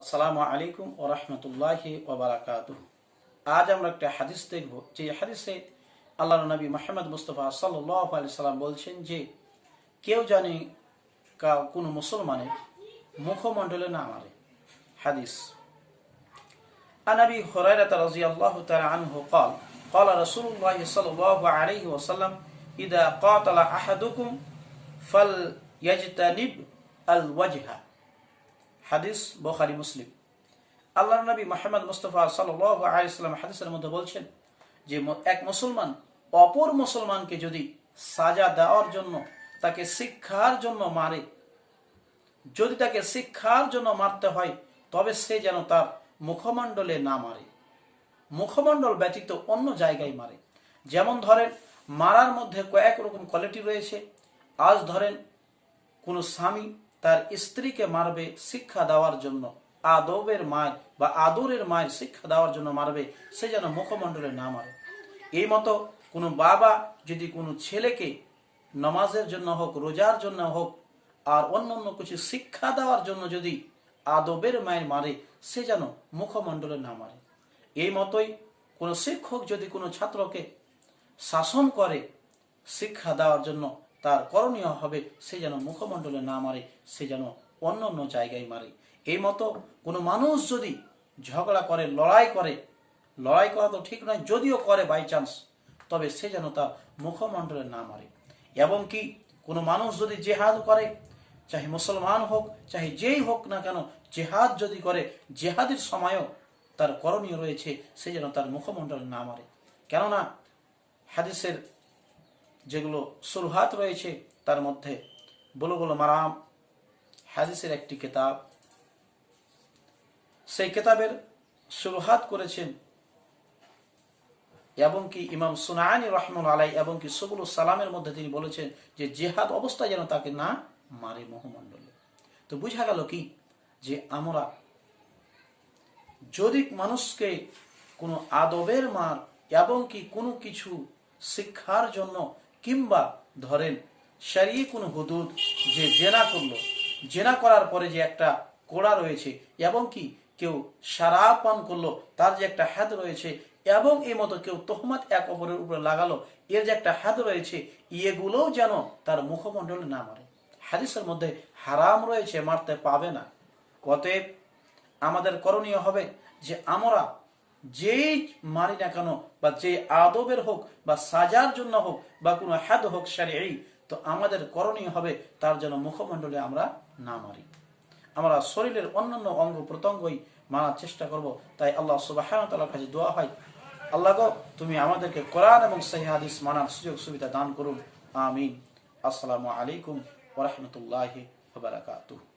আসসালামু আলাইকুম ও রহমতুল্লাহি ওবরাকাত আজ আমরা একটা হাদিস দেখব যে হাদিসে আল্লাহ নবী মোহাম্মদ মুস্তফা সাল্লাহ আলি সাল্লাম বলছেন যে কেউ জানে কা কোনো মুসলমানের মুখমণ্ডলে না মারে হাদিস عن ابي هريره رضي الله تعالى عنه قال قال رسول الله صلى الله عليه وسلم اذا قاتل احدكم فليجتنب الوجه হাদিস বখারি, মুসলিম। আল্লাহ নবী মোহাম্মদ মুস্তফা আলাইসাল্লাম হাদিসের মধ্যে বলছেন যে এক মুসলমান অপর মুসলমানকে যদি সাজা দেওয়ার জন্য তাকে শিক্ষার জন্য মারে, যদি তাকে শিক্ষার জন্য মারতে হয়, তবে সে যেন তার মুখমণ্ডলে না মারে। মুখমণ্ডল ব্যতীত অন্য জায়গায় মারে। যেমন ধরেন, মারার মধ্যে কয়েক রকম কোয়ালিটি রয়েছে। আজ ধরেন, কোনো স্বামী তার স্ত্রীকে মারবে, শিক্ষা দেওয়ার জন্য। আদবের মায় বা আদরের মায়ের শিক্ষা দেওয়ার জন্য মারবে, সে যেন মুখমণ্ডলে না মারে। এই মতো কোনো বাবা যদি কোনো ছেলেকে নমাজের জন্য হোক, রোজার জন্য হোক, আর অন্য অন্য কিছু শিক্ষা দেওয়ার জন্য যদি আদবের মায়ের মারে, সে যেন মুখমণ্ডলে না মারে। এই মতোই কোনো শিক্ষক যদি কোনো ছাত্রকে শাসন করে, শিক্ষা দেওয়ার জন্য তার করণীয় হবে সে যেন মুখমণ্ডলে না মারে, সে যেন অন্য অন্য জায়গায় মারে। এই মতো কোনো মানুষ যদি ঝগড়া করে, লড়াই করে, লড়াই করা তো ঠিক নয়, যদিও করে বাই চান্স তবে সে যেন তার মুখমণ্ডলে না মারে। এবং কি কোনো মানুষ যদি জেহাদ করে, চাহে মুসলমান হোক, চাহে যেই হোক না কেন, জেহাদ যদি করে, জেহাদের সময়ও তার করণীয় রয়েছে, সে যেন তার মুখমণ্ডলে না মারে। কেননা হাদিসের যেগুলো সুরহাত রয়েছে, তার মধ্যে বুলুগুল মারাম হাদিসের একটি কিতাব। সেই কিতাবের সুরহাত করেছেন এবং কি ইমাম সুনানি রহমুল আলাই এবং কি সবুল সালামের মধ্যে তিনি বলেছেন যে জেহাদ অবস্থায় যেন তাকে না মারে মোহমণ্ডলে। তো বুঝা গেল কি? যে আমরা যদি মানুষকে কোনো আদবের মার এবং কি কোনো কিছু শিক্ষার জন্য কিংবা ধরেন সারিয়ে কোনো হুদুদ যে জেনা করল, জেনা করার পরে যে একটা কোড়া রয়েছে এবং কি কেউ সারা পান করল, তার যে একটা হাত রয়েছে এবং এই মতো কেউ তোহমাত এক অপরের উপরে লাগালো, এর যে একটা হাত রয়েছে ইয়েগুলোও যেন তার মুখমণ্ডলে না মারে। হাদিসের মধ্যে হারাম রয়েছে, মারতে পাবে না। অতএব আমাদের করণীয় হবে যে আমরা যেই মারি না কেন, বা যে আদবের হোক, বা সাজার জন্য হোক, বা কোনো হাদ হোক সারি তো আমাদের করণীয় হবে তার জন্য মুখমণ্ডলে আমরা না মারি। আমরা শরীরের অন্যান্য অঙ্গ প্রত্যঙ্গই মানার চেষ্টা করব। তাই আল্লাহ সুবাহ কাছে দোয়া হয়, আল্লাহ গো, তুমি আমাদেরকে কোরআন এবং সহি হাদিস মানার সুযোগ সুবিধা দান করুন। আমিন। আসসালামু আলাইকুম ওরহমতুল্লাহ বারাকাতুহ।